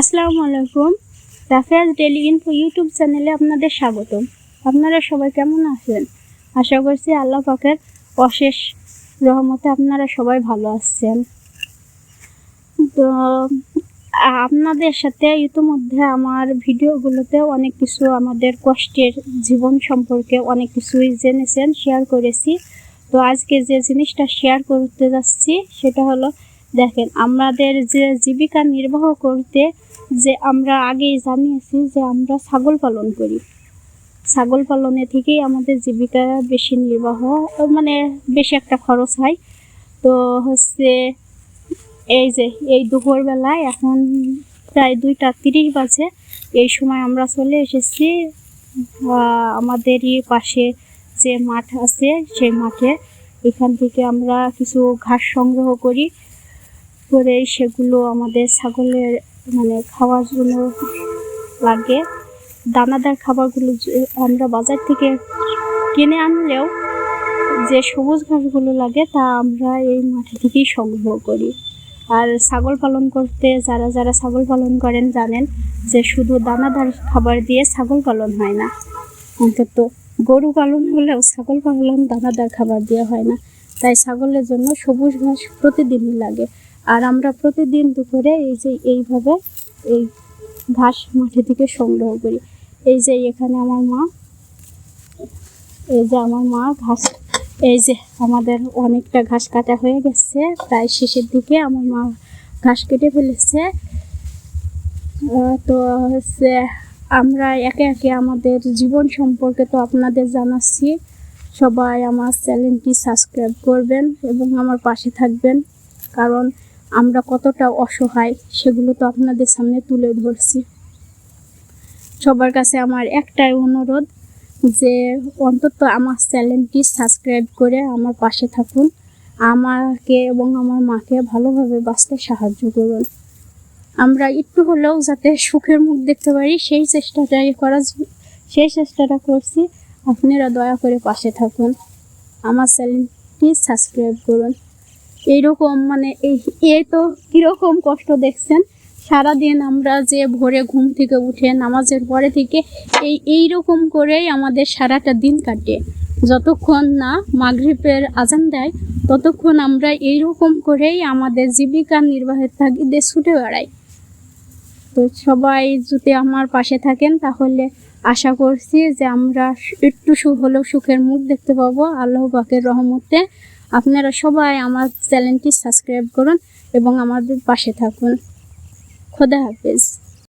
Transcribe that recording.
আসসালামু আলাইকুম। রাফেজ daily info YouTube চ্যানেলে আপনাদের স্বাগতম। আপনারা সবাই কেমন আছেন? আশা করছি আল্লাহ পাকের অশেষ রহমতে আপনারা সবাই ভালো আছেন। তো, আপনাদের সাথে ইতিমধ্যে আমার ভিডিওগুলোতে অনেক কিছু আমাদের কষ্টের জীবন সম্পর্কে অনেক কিছুই জেনেছেন শেয়ার করেছি। তো আজকে যে জিনিসটা শেয়ার করতে যাচ্ছি, সেটা হলো দেখেন, আমাদের যে জীবিকা নির্বাহ করতে যে আমরা আগেই জানিয়েছি যে আমরা ছাগল পালন করি। ছাগল পালনে থেকেই আমাদের জীবিকা বেশি নির্বাহ মানে বেশি একটা খরচ হয়। তো হচ্ছে এই যে, এই দুপুরবেলায় এখন প্রায় দুইটা তিরিশ বাজে, এই সময় আমরা চলে এসেছি আমাদেরই পাশে যে মাঠ আছে, সেই মাঠে। এখান থেকে আমরা কিছু ঘাস সংগ্রহ করি। করে সেগুলো আমাদের ছাগলের মানে খাওয়ার জন্য লাগে। দানাদার খাবারগুলো আমরা বাজার থেকে কিনে আনলেও যে সবুজ ঘাসগুলো লাগে তা আমরা এই মাঠে থেকেই সংগ্রহ করি। আর ছাগল পালন করতে যারা যারা ছাগল পালন করেন জানেন যে শুধু দানাদার খাবার দিয়ে ছাগল পালন হয় না। অন্তত গরু পালন হলেও ছাগল পালন দানাদার খাবার দেওয়া হয় না। তাই ছাগলের জন্য সবুজ ঘাস প্রতিদিনই লাগে। আর আমরা প্রতিদিন দুপুরে এই যে এইভাবে এই ঘাস মাঠে থেকে সংগ্রহ করি। এই যে এখানে আমার মা, এই যে আমার মা ঘাস, এই যে আমাদের অনেকটা ঘাস কাটা হয়ে গেছে, প্রায় শেষের দিকে আমার মা ঘাস কেটে ফেলেছে। তো হচ্ছে আমরা একে একে আমাদের জীবন সম্পর্কে তো আপনাদের জানাচ্ছি। সবাই আমার চ্যানেলটি সাবস্ক্রাইব করবেন এবং আমার পাশে থাকবেন। কারণ আমরা কতটা অসহায়, সেগুলো তো আপনাদের সামনে তুলে ধরছি। সবার কাছে আমার একটাই অনুরোধ যে অন্তত আমার চ্যানেলটি সাবস্ক্রাইব করে আমার পাশে থাকুন, আমাকে এবং আমার মাকে ভালোভাবে বাঁচতে সাহায্য করুন। আমরা একটু হলেও যাতে সুখের মুখ দেখতে পারি, সেই চেষ্টাটাই করার জ- সেই চেষ্টাটা করছি। আপনারা দয়া করে পাশে থাকুন। আমার চ্যানেলটি সাবস্ক্রাইব করুন। এইরকম মানে এই এ তো কীরকম কষ্ট দেখছেন? সারাদিন আমরা যে ভোরে ঘুম থেকে উঠে নামাজের পরে থেকে এই এই রকম করেই আমাদের সারাটা দিন কাটে। যতক্ষণ না মাগরিবের আজান দেয়, ততক্ষণ আমরা এই রকম করেই আমাদের জীবিকা নির্বাহের তাগিদে ছুটে বেড়াই। তো সবাই যদি আমার পাশে থাকেন, তাহলে আশা করছি যে আমরা একটু হলেও সুখের মুখ দেখতে পাবো আল্লাহ পাকের রহমতে। আপনারা সবাই আমার চ্যানেলটি সাবস্ক্রাইব করুন এবং আমাদের পাশে থাকুন। খোদা হাফেজ।